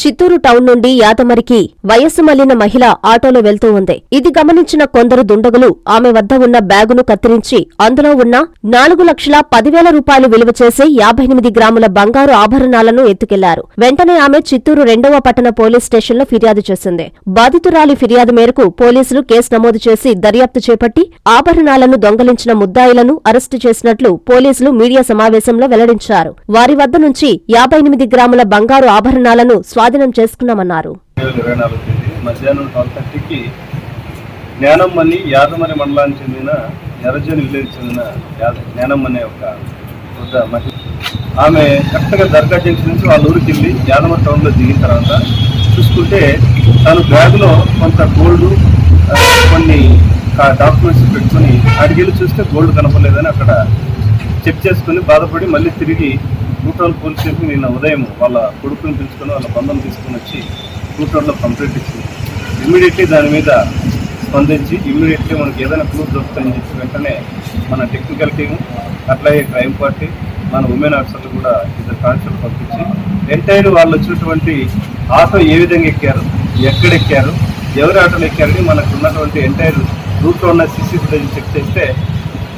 Chittoor town నుండి యాదమరికి వయస్సు మళ్ళిన మహిళ ఆటోలో వెళ్తూ ఉంది. ఇది గమనించిన కొందరు దుండగులు ఆమె వద్ద ఉన్న బ్యాగును కత్తిరించి అందులో ఉన్న నాలుగు లక్షల పదివేల రూపాయలు విలువ చేసే యాభై ఎనిమిది గ్రాముల బంగారు ఆభరణాలను ఎత్తుకెళ్ళారు. వెంటనే ఆమె చిత్తూరు రెండవ పట్టణ పోలీస్ స్టేషన్లో ఫిర్యాదు చేసింది. బాధితురాలి ఫిర్యాదు మేరకు పోలీసులు కేసు నమోదు చేసి దర్యాప్తు చేపట్టి ఆభరణాలను దొంగలించిన ముద్దాయిలను అరెస్టు చేసినట్లు పోలీసులు మీడియా సమావేశంలో వెల్లడించారు. వారి వద్ద నుంచి యాభై ఎనిమిది గ్రాముల బంగారు ఆభరణాలను స్వాధీనం చేసుకున్నామన్నారు. మధ్యాహ్నం ట్వెల్వ్ థర్టీకి జ్ఞానమ్మని యాదమని మండలానికి చెందిన ఎర్రజని విలేజ్ చెందిన యాద జ్ఞానమ్మ అనే ఒక వృద్ధ మహిళ ఆమె కరెక్ట్గా దర్గా జంక్షన్ నుంచి వాళ్ళ ఊరికి వెళ్ళి యాదమ టౌన్లో దిగిన తర్వాత చూసుకుంటే తను బ్యాగ్లో కొంత గోల్డ్ కొన్ని డాక్యుమెంట్స్ పెట్టుకొని అడిగి చూస్తే గోల్డ్ కనపడలేదని అక్కడ చెక్ చేసుకుని బాధపడి మళ్ళీ తిరిగి టూటౌన్ పోలీస్ స్టేషన్ నిన్న ఉదయం వాళ్ళ కొడుకుని పిలుచుకొని వాళ్ళ బంధం తీసుకొని వచ్చి టూటౌన్లో కంప్లైంట్ ఇచ్చింది. ఇమ్మీడియట్లీ దాని మీద స్పందించి ఇమ్మీడియట్లీ మనకి ఏదైనా క్లూస్ దొరుకుతుందని చెప్పి వెంటనే మన టెక్నికల్ టీము అట్లాగే క్రైమ్ పార్టీ మన ఉమెన్ ఆఫీసర్లు కూడా ఇద్దరు కాన్స్టేబుల్ పంపించి ఎంటైర్ వాళ్ళు వచ్చినటువంటి ఆటో ఏ విధంగా ఎక్కారు ఎక్కడ ఎక్కారు ఎవరి ఆటోలు ఎక్కారని మనకు ఉన్నటువంటి ఎంటైర్ రూట్లో ఉన్న సీసీ ఫుటేజ్ చెక్ చేస్తే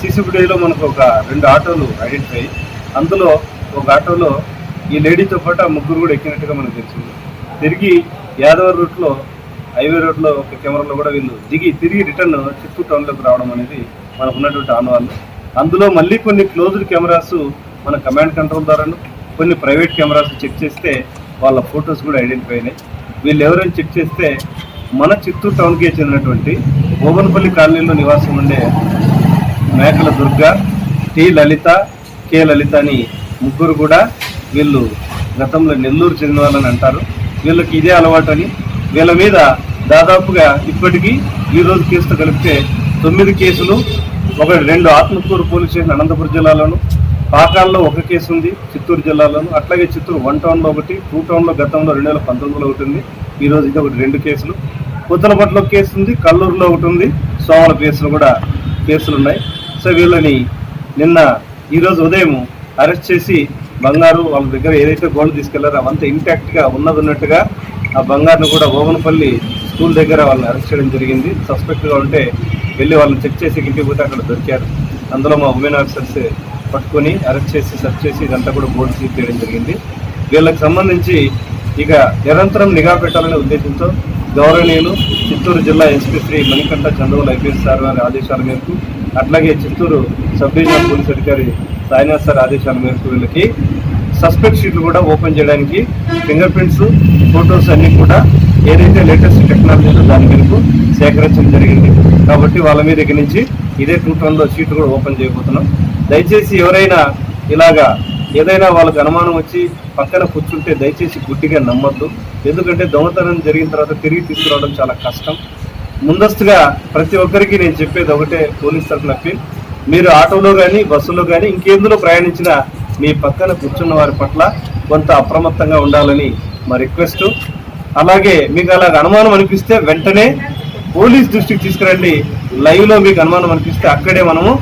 సీసీ ఫుటేజ్లో మనకు ఒక రెండు ఆటోలు ఐడెంటిఫై అందులో ఒక ఆటోలో ఈ లేడీతో పాటు ఆ ముగ్గురు కూడా ఎక్కినట్టుగా మనకు తెలిసింది. తిరిగి యాదవ రూట్లో హైవే రోడ్లో ఒక కెమెరాలో కూడా వీళ్ళు దిగి తిరిగి రిటర్న్ చిత్తూరు టౌన్లోకి రావడం అనేది మనకు ఉన్నటువంటి ఆనవాళ్ళు. అందులో మళ్ళీ కొన్ని క్లోజ్డ్ కెమెరాస్ మన కమాండ్ కంట్రోల్ ద్వారాను కొన్ని ప్రైవేట్ కెమెరాస్ చెక్ చేస్తే వాళ్ళ ఫొటోస్ కూడా ఐడెంటిఫై అయినాయి. వీళ్ళు ఎవరైనా చెక్ చేస్తే మన చిత్తూరు టౌన్కే చెందినటువంటి ఓబన్పల్లి కాలనీలో నివాసం ఉండే మేకల దుర్గ టి లలిత కే లలిత అని ముగ్గురు కూడా వీళ్ళు గతంలో నెల్లూరు చెందిన వాళ్ళని అంటారు. వీళ్ళకి ఇదే అలవాటు అని వీళ్ళ మీద దాదాపుగా ఇప్పటికీ ఈరోజు కేసుతో కలిపితే తొమ్మిది కేసులు ఒక రెండు ఆత్మకూరు పోలీస్ స్టేషన్ అనంతపురం జిల్లాలోను పాకాల్లో ఒక కేసు ఉంది చిత్తూరు జిల్లాలోను అట్లాగే చిత్తూరు వన్ టౌన్లో ఒకటి టూ టౌన్లో గతంలో రెండు వేల పంతొమ్మిదిలో ఒకటి ఉంది ఈ రోజు ఇది ఒకటి రెండు కేసులు. పుత్తలపట్లో కేసు ఉంది కల్లూరులో ఒకటి ఉంది సోమల కేసులు కూడా కేసులు ఉన్నాయి. సో వీళ్ళని నిన్న ఈరోజు ఉదయం అరెస్ట్ చేసి బంగారు వాళ్ళ దగ్గర ఏదైతే గోల్డ్ తీసుకెళ్ళారో అవంతా ఇంటాక్ట్గా ఉన్నది ఉన్నట్టుగా ఆ బంగారును కూడా ఓమనపల్లి స్కూల్ దగ్గర వాళ్ళని అరెస్ట్ చేయడం జరిగింది. సస్పెక్ట్గా ఉంటే వెళ్ళి వాళ్ళని చెక్ చేసి ఇంటికి పోతే అక్కడ దొరికారు. అందులో మా ఉమెన్ ఆఫీసర్స్ పట్టుకొని అరెస్ట్ చేసి సెర్చ్ చేసి ఇదంతా కూడా గోల్డ్ సీజ్ చేయడం జరిగింది. వీళ్ళకి సంబంధించి ఇక నిరంతరం నిఘా పెట్టాలనే ఉద్దేశంతో గౌరవనీయులు చిత్తూరు జిల్లా SP Shri Manikanta Chandrababu IPS sir వారి ఆదేశాల మేరకు అట్లాగే చిత్తూరు సబ్ డివిజనల్ పోలీస్ అధికారి రాజనాథ్ సార్ ఆదేశాల మేరకు వీళ్ళకి సస్పెక్ట్ షీట్లు కూడా ఓపెన్ చేయడానికి ఫింగర్ ప్రింట్స్ ఫొటోస్ అన్నీ కూడా ఏదైతే లేటెస్ట్ టెక్నాలజీలో దాని మేరకు సేకరించడం జరిగింది. కాబట్టి వాళ్ళ మీద ఇక నుంచి ఇదే టూ టన్లో షీట్ కూడా ఓపెన్ చేయబోతున్నాం. దయచేసి ఎవరైనా ఇలాగా ఏదైనా వాళ్ళకి అనుమానం వచ్చి పక్కన కూర్చుంటే దయచేసి గుడ్డిగా నమ్మద్దు. ఎందుకంటే దొంగతనం జరిగిన తర్వాత తిరిగి తీసుకురావడం చాలా కష్టం. ముందస్తుగా ప్రతి ఒక్కరికి నేను చెప్పేది ఒకటే పోలీస్ తరఫున అప్పీల్. మీరు ఆటోలో కానీ బస్సులో కానీ ఇంకెందులో ప్రయాణించినా మీ పక్కన కూర్చున్న వారి పట్ల కొంత అప్రమత్తంగా ఉండాలని మా రిక్వెస్ట్. అలాగే మీకు అలాగ అనుమానం అనిపిస్తే వెంటనే పోలీస్ దృష్టికి తీసుకురండి. లైవ్లో మీకు అనుమానం అనిపిస్తే అక్కడే మనము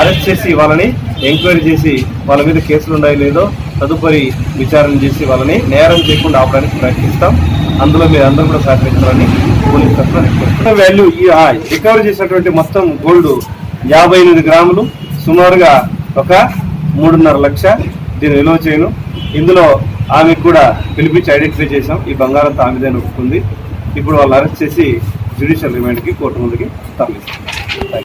అరెస్ట్ చేసి వాళ్ళని ఎంక్వైరీ చేసి వాళ్ళ మీద కేసులు ఉన్నాయో లేదో తదుపరి విచారణ చేసి వాళ్ళని నేరం చేయకుండా ఆపడానికి ప్రయత్నిస్తాం. అందులో మీరు అందరూ కూడా సహకరించాలని పోలీస్ తరఫున వాల్యూ ఈ రికవర్ చేసినటువంటి మొత్తం గోల్డ్ యాభై ఎనిమిది గ్రాములు సుమారుగా ఒక మూడున్నర లక్ష దీని విలువ చేయను. ఇందులో ఆమెకు కూడా పిలిపించి ఐడెంటిఫై చేశాం. ఈ బంగారంతో తామిదే నొప్పుకుంది ఇప్పుడు వాళ్ళు అరెస్ట్ చేసి జ్యుడిషియల్ రిమాండ్కి కోర్టు ముందుకి తరలిస్తాం.